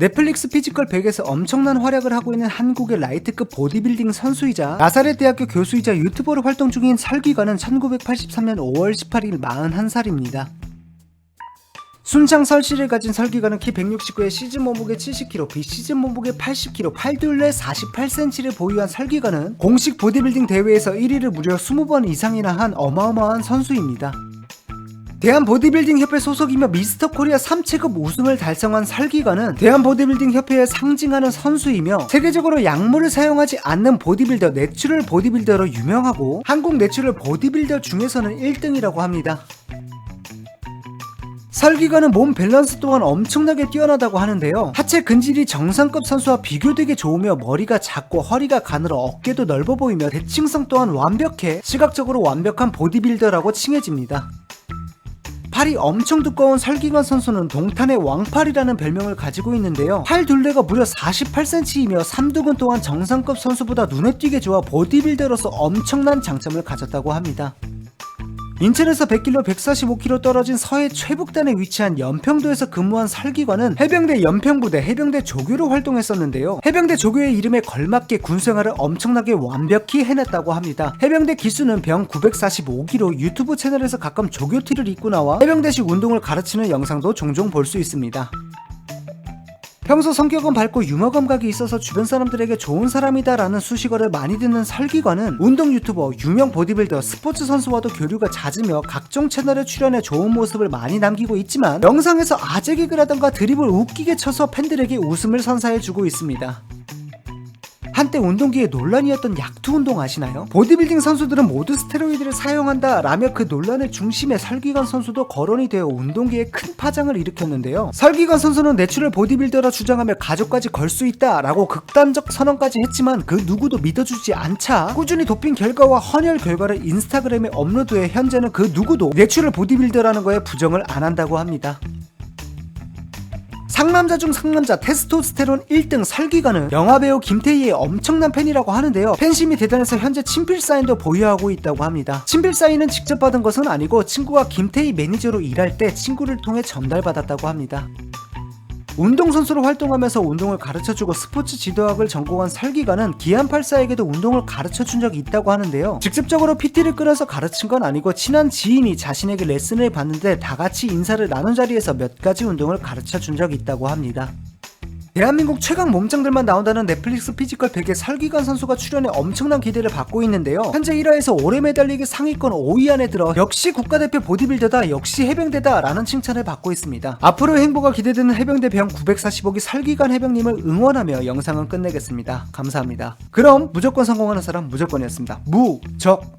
넷플릭스 피지컬 100에서 엄청난 활약을 하고 있는 한국의 라이트급 보디빌딩 선수이자 나사렛 대학교 교수이자 유튜버로 활동 중인 설기관은 1983년 5월 18일 41살입니다. 순창 설씨를 가진 설기관은 키 169에 시즌 몸무게 70kg, 비시즌 몸무게 80kg, 팔둘레 48cm를 보유한 설기관은 공식 보디빌딩 대회에서 1위를 무려 20번 이상이나 한 어마어마한 선수입니다. 대한 보디빌딩 협회 소속이며 미스터 코리아 3체급 우승을 달성한 설기관은 대한 보디빌딩 협회에 상징하는 선수이며 세계적으로 약물을 사용하지 않는 보디빌더 내추럴 보디빌더로 유명하고 한국 내추럴 보디빌더 중에서는 1등이라고 합니다. 설기관은 몸 밸런스 또한 엄청나게 뛰어나다고 하는데요. 하체 근질이 정상급 선수와 비교되게 좋으며 머리가 작고 허리가 가늘어 어깨도 넓어 보이며 대칭성 또한 완벽해 시각적으로 완벽한 보디빌더라고 칭해집니다. 팔이 엄청 두꺼운 설기관 선수는 동탄의 왕팔이라는 별명을 가지고 있는데요. 팔 둘레가 무려 48cm이며 삼두근 또한 정상급 선수보다 눈에 띄게 좋아 보디빌더로서 엄청난 장점을 가졌다고 합니다. 인천에서 100km 145km 떨어진 서해 최북단에 위치한 연평도에서 근무한 설기관은 해병대 연평부대 해병대 조교로 활동했었는데요. 해병대 조교의 이름에 걸맞게 군생활을 엄청나게 완벽히 해냈다고 합니다. 해병대 기수는 병 945기로 유튜브 채널에서 가끔 조교티를 입고 나와 해병대식 운동을 가르치는 영상도 종종 볼 수 있습니다. 평소 성격은 밝고 유머 감각이 있어서 주변 사람들에게 좋은 사람이다 라는 수식어를 많이 듣는 설기관은 운동 유튜버, 유명 보디빌더, 스포츠 선수와도 교류가 잦으며 각종 채널에 출연해 좋은 모습을 많이 남기고 있지만 영상에서 아재 개그라던가 드립을 웃기게 쳐서 팬들에게 웃음을 선사해주고 있습니다. 한때 운동기에 논란이었던 약투 운동 아시나요? 보디빌딩 선수들은 모두 스테로이드를 사용한다 라며 그 논란의 중심에 설기관 선수도 거론이 되어 운동계에 큰 파장을 일으켰는데요. 설기관 선수는 내추럴 보디빌더라 주장하며 가족까지 걸 수 있다 라고 극단적 선언까지 했지만 그 누구도 믿어주지 않자 꾸준히 도핑 결과와 헌혈 결과를 인스타그램에 업로드해 현재는 그 누구도 내추럴 보디빌더라는 거에 부정을 안 한다고 합니다. 상남자 중 상남자 테스토스테론 1등 설기관은 영화배우 김태희의 엄청난 팬이라고 하는데요. 팬심이 대단해서 현재 친필 사인도 보유하고 있다고 합니다. 친필 사인은 직접 받은 것은 아니고 친구가 김태희 매니저로 일할 때 친구를 통해 전달받았다고 합니다. 운동선수로 활동하면서 운동을 가르쳐주고 스포츠 지도학을 전공한 설기관은 기안84에게도 운동을 가르쳐준 적이 있다고 하는데요. 직접적으로 PT를 끌어서 가르친 건 아니고 친한 지인이 자신에게 레슨을 받는데 다 같이 인사를 나눈 자리에서 몇 가지 운동을 가르쳐준 적이 있다고 합니다. 대한민국 최강 몸짱들만 나온다는 넷플릭스 피지컬 100에 설기관 선수가 출연해 엄청난 기대를 받고 있는데요. 현재 1화에서 올해 메달리기 상위권 5위 안에 들어 역시 국가대표 보디빌더다, 역시 해병대다 라는 칭찬을 받고 있습니다. 앞으로의 행보가 기대되는 해병대 병 945기 설기관 해병님을 응원하며 영상은 끝내겠습니다. 감사합니다. 그럼 무조건 성공하는 사람 무조건이었습니다. 무적